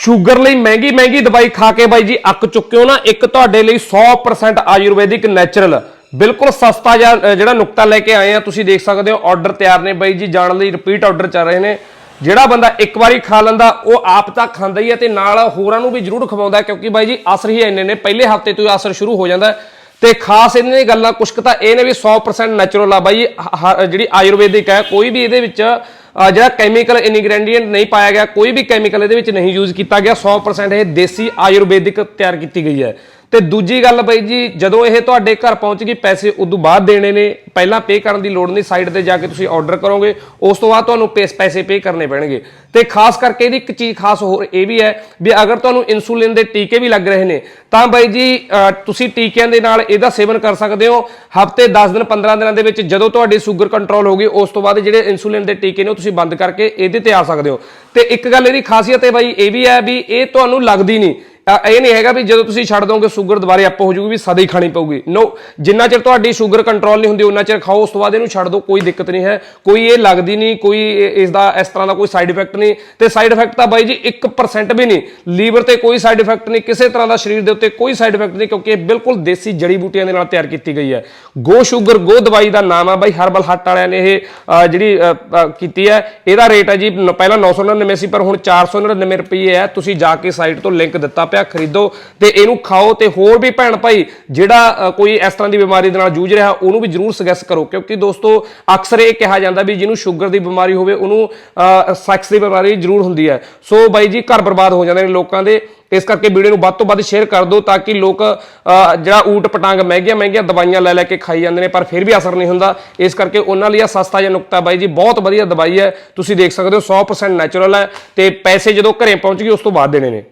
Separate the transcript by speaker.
Speaker 1: Sugar ਲਈ ਮਹਿੰਗੀ ਮਹਿੰਗੀ ਦਵਾਈ ਖਾ ਕੇ ਬਾਈ ਜੀ ਅੱਕ ਚੁੱਕਿਓ ਨਾ, ਇੱਕ ਤੁਹਾਡੇ ਲਈ 100% ਆਯੁਰਵੈਦਿਕ ਨੈਚੁਰਲ ਬਿਲਕੁਲ ਸਸਤਾ ਜਿਹਾ ਜਿਹੜਾ ਨੁਕਤਾ ਲੈ ਕੇ ਆਏ ਆ, ਤੁਸੀਂ ਦੇਖ ਸਕਦੇ ਹੋ ਆਰਡਰ ਤਿਆਰ ਨੇ ਬਾਈ ਜੀ, ਜਾਣ ਲਈ ਰਿਪੀਟ ਆਰਡਰ ਚੱਲ ਰਹੇ ਨੇ ਜਿਹੜਾ ਬੰਦਾ ਇੱਕ ਵਾਰੀ ਖਾ ਲੈਂਦਾ, ਉਹ ਆਪ ਤਾਂ ਖਾਂਦਾ ਹੀ ਹੈ ਤੇ ਨਾਲ ਹੋਰਾਂ ਨੂੰ ਵੀ ਜ਼ਰੂਰ ਖਵਾਉਂਦਾ ਕਿਉਂਕਿ ਬਾਈ ਜੀ ਅਸਰ ਹੀ ਇੰਨੇ ਨੇ, ਪਹਿਲੇ ਹਫ਼ਤੇ ਤੋਂ ਹੀ ਅਸਰ ਸ਼ੁਰੂ ਹੋ ਜਾਂਦਾ ਹੈ। ਤੇ ਖਾਸ ਇਹਨਾਂ ਦੀਆਂ ਗੱਲਾਂ, ਕੁਛ ਤਾਂ ਇਹ ਨੇ ਵੀ 100% ਨੈਚੁਰਲ ਆ ਬਾਈ ਹ- ਜਿਹੜੀ ਆਯੁਰਵੈਦਿਕ ਹੈ, ਕੋਈ ਵੀ ਇਹਦੇ ਵਿੱਚ ਜਿਹੜਾ ਕੈਮੀਕਲ ਇਨਗ੍ਰੈਂਡੀਐਂਟ ਨਹੀਂ ਪਾਇਆ ਗਿਆ, ਕੋਈ ਵੀ ਕੈਮੀਕਲ ਇਹਦੇ ਵਿੱਚ ਨਹੀਂ ਯੂਜ਼ ਕੀਤਾ ਗਿਆ 100% ਇਹ ਦੇਸੀ ਆਯੁਰਵੈਦਿਕ ਤਿਆਰ ਕੀਤੀ ਗਈ ਹੈ। ਤੇ ਦੂਜੀ ਗੱਲ ਬਾਈ ਜੀ, ਜਦੋਂ ਇਹ ਤੁਹਾਡੇ ਘਰ ਪਹੁੰਚ ਗਈ, ਪੈਸੇ ਉਦੋਂ ਬਾਅਦ ਦੇਣੇ ਨੇ। ਪਹਿਲਾਂ ਪੇ ਕਰਨ ਦੀ ਲੋੜ ਨਹੀਂ ਸਾਈਟ ਤੇ ਜਾ ਕੇ ਤੁਸੀਂ ਆਰਡਰ ਕਰੋਗੇ, ਉਸ ਤੋਂ ਬਾਅਦ ਤੁਹਾਨੂੰ ਪੇਸ- ਪੈਸੇ ਪੇ ਕਰਨੇ ਪੈਣਗੇ। ਤੇ ਖਾਸ ਕਰਕੇ ਇਹਦੀ ਇੱਕ ਚੀਜ਼ ਖਾਸ ਹੋਰ ਇਹ ਵੀ ਹੈ ਵੀ ਅਗਰ ਤੁਹਾਨੂੰ ਇਨਸੂਲਿਨ ਦੇ ਟੀਕੇ ਵੀ ਲੱਗ ਰਹੇ ਨੇ, ਤਾਂ ਬਾਈ ਜੀ ਤੁਸੀਂ ਟੀਕਿਆਂ ਦੇ ਨਾਲ ਇਹਦਾ ਸੇਵਨ ਕਰ ਸਕਦੇ ਹੋ। ਹਫ਼ਤੇ 10 ਦਿਨ 15 ਦਿਨਾਂ ਦੇ ਵਿੱਚ ਜਦੋਂ ਤੁਹਾਡੀ ਸ਼ੂਗਰ ਕੰਟਰੋਲ ਹੋ ਗਈ, ਉਸ ਤੋਂ ਬਾਅਦ ਜਿਹੜੇ ਇਨਸੂਲਿਨ ਦੇ ਟੀਕੇ ਨੇ ਉਹ ਤੁਸੀਂ ਬੰਦ ਕਰਕੇ ਇਹਦੇ ਤੇ ਆ ਸਕਦੇ ਹੋ। ਤੇ ਇੱਕ ਗੱਲ ਇਹਦੀ ਖਾਸੀਅਤ ਹੈ ਬਾਈ, ਇਹ ਵੀ ਹੈ ਵੀ ਇਹ ਤੁਹਾਨੂੰ ਲੱਗਦੀ ਨਹੀਂ। ਇਹ ਨਹੀਂ ਹੈਗਾ ਵੀ ਜਦੋਂ ਤੁਸੀਂ ਛੱਡ ਦੋਗੇ ਸ਼ੂਗਰ ਦੁਬਾਰੇ ਅਪ ਹੋ ਜਾਊਗੀ ਵੀ ਸਦਾ ਹੀ ਖਾਣੀ ਪਊਗੀ। ਨੋ ਜਿੰਨਾ ਚਿਰ ਤੁਹਾਡੀ ਸ਼ੂਗਰ ਕੰਟਰੋਲ ਨਹੀਂ ਹੁੰਦੀ ਉਹਨਾਂ ਚਿਰ ਖਾਓ, ਉਸ ਤੋਂ ਬਾਅਦ ਇਹਨੂੰ ਛੱਡ ਦਿਓ ਕੋਈ ਦਿੱਕਤ ਨਹੀਂ ਹੈ। ਕੋਈ ਇਹ ਲੱਗਦੀ ਨਹੀਂ, ਕੋਈ ਇਹ- ਇਸ ਦਾ ਇਸ ਤਰ੍ਹਾਂ ਦਾ ਕੋਈ ਸਾਈਡ ਇਫੈਕਟ ਨਹੀਂ। ਤੇ ਸਾਈਡ ਇਫੈਕਟ ਤਾਂ ਬਾਈ ਜੀ 1% ਵੀ ਨਹੀਂ। ਲੀਵਰ ਤੇ ਕੋਈ ਸਾਈਡ ਇਫੈਕਟ ਨਹੀਂ, ਕਿਸੇ ਤਰ੍ਹਾਂ ਦਾ ਸਰੀਰ ਦੇ ਉੱਤੇ ਕੋਈ ਸਾਈਡ ਇਫੈਕਟ ਨਹੀਂ, ਕਿਉਂਕਿ ਇਹ ਬਿਲਕੁਲ ਦੇਸੀ ਜੜੀ ਬੂਟੀਆਂ ਦੇ ਨਾਲ ਤਿਆਰ ਕੀਤੀ ਗਈ ਹੈ। ਗੋ ਸ਼ੂਗਰ ਗੋ ਦਵਾਈ ਦਾ ਨਾਮ ਆ ਬਾਈ ਹਰਬਲ ਹੱਟ ਵਾਲਿਆਂ ਨੇ ਇਹ ਜਿਹੜੀ ਕੀਤੀ ਹੈ। ਇਹਦਾ ਰੇਟ ਹੈ ਜੀ ਨ- ਪਹਿਲਾਂ 999 ਸੀ ਪਰ ਹੁਣ 499 ਰੁਪਏ ਹੈ। ਤੁਸੀਂ ਜਾ ਕੇ ਸਾਈਟ ਤੋਂ ਲਿੰਕ ਦਿੱਤਾ ਪਿਆ। ਖਰੀਦੋ ਤੇ ਇਹਨੂੰ ਖਾਓ ਤੇ ਹੋਰ ਵੀ ਭੈਣ ਭਾਈ ਜਿਹੜਾ ਕੋਈ ਇਸ ਤਰ੍ਹਾਂ ਦੀ ਬਿਮਾਰੀ ਦੇ ਨਾਲ ਜੂਝ ਰਿਹਾ, ਉਹਨੂੰ ਵੀ ਜਰੂਰ ਸੁਜੈਸਟ ਕਰੋ। ਕਿਉਂਕਿ ਦੋਸਤੋ, ਅਕਸਰ ਇਹ ਕਿਹਾ ਜਾਂਦਾ ਵੀ ਜਿਹਨੂੰ ਸ਼ੂਗਰ ਦੀ ਬਿਮਾਰੀ ਹੋਵੇ, ਉਹਨੂੰ ਸੈਕਸ ਦੀ ਬਿਮਾਰੀ ਜ਼ਰੂਰ ਹੁੰਦੀ ਹੈ। ਸੋ ਬਾਈ ਜੀ, ਘਰ ਬਰਬਾਦ ਹੋ ਜਾਂਦੇ ਨੇ ਲੋਕਾਂ ਦੇ। ਇਸ ਕਰਕੇ ਵੀਡੀਓ ਨੂੰ ਵੱਧ ਤੋਂ ਵੱਧ ਸ਼ੇਅਰ ਕਰ ਦਿਓ ਤਾਂ ਕਿ ਲੋਕ ਜਿਹੜਾ ਊਟ ਪਟਾਂਗ ਮਹਿੰਗੀਆਂ ਮਹਿੰਗੀਆਂ ਦਵਾਈਆਂ ਲੈ ਲੈ ਕੇ ਖਾਈ ਜਾਂਦੇ ਨੇ, ਪਰ ਫਿਰ ਵੀ ਅਸਰ ਨਹੀਂ ਹੁੰਦਾ। ਇਸ ਕਰਕੇ ਉਹਨਾਂ ਲਈ ਆ ਸਸਤਾ ਜਿਹਾ ਨੁਕਤਾ ਬਾਈ ਜੀ, ਬਹੁਤ ਵਧੀਆ ਦਵਾਈ ਹੈ। ਤੁਸੀਂ ਦੇਖ ਸਕਦੇ ਹੋ 100% ਨੈਚੁਰਲ ਹੈ ਤੇ ਪੈਸੇ ਜਦੋਂ ਘਰੇ ਪਹੁੰਚ ਗਏ, ਉਸ ਤੋਂ ਬਾਅਦ ਦੇਣੇ ਨੇ।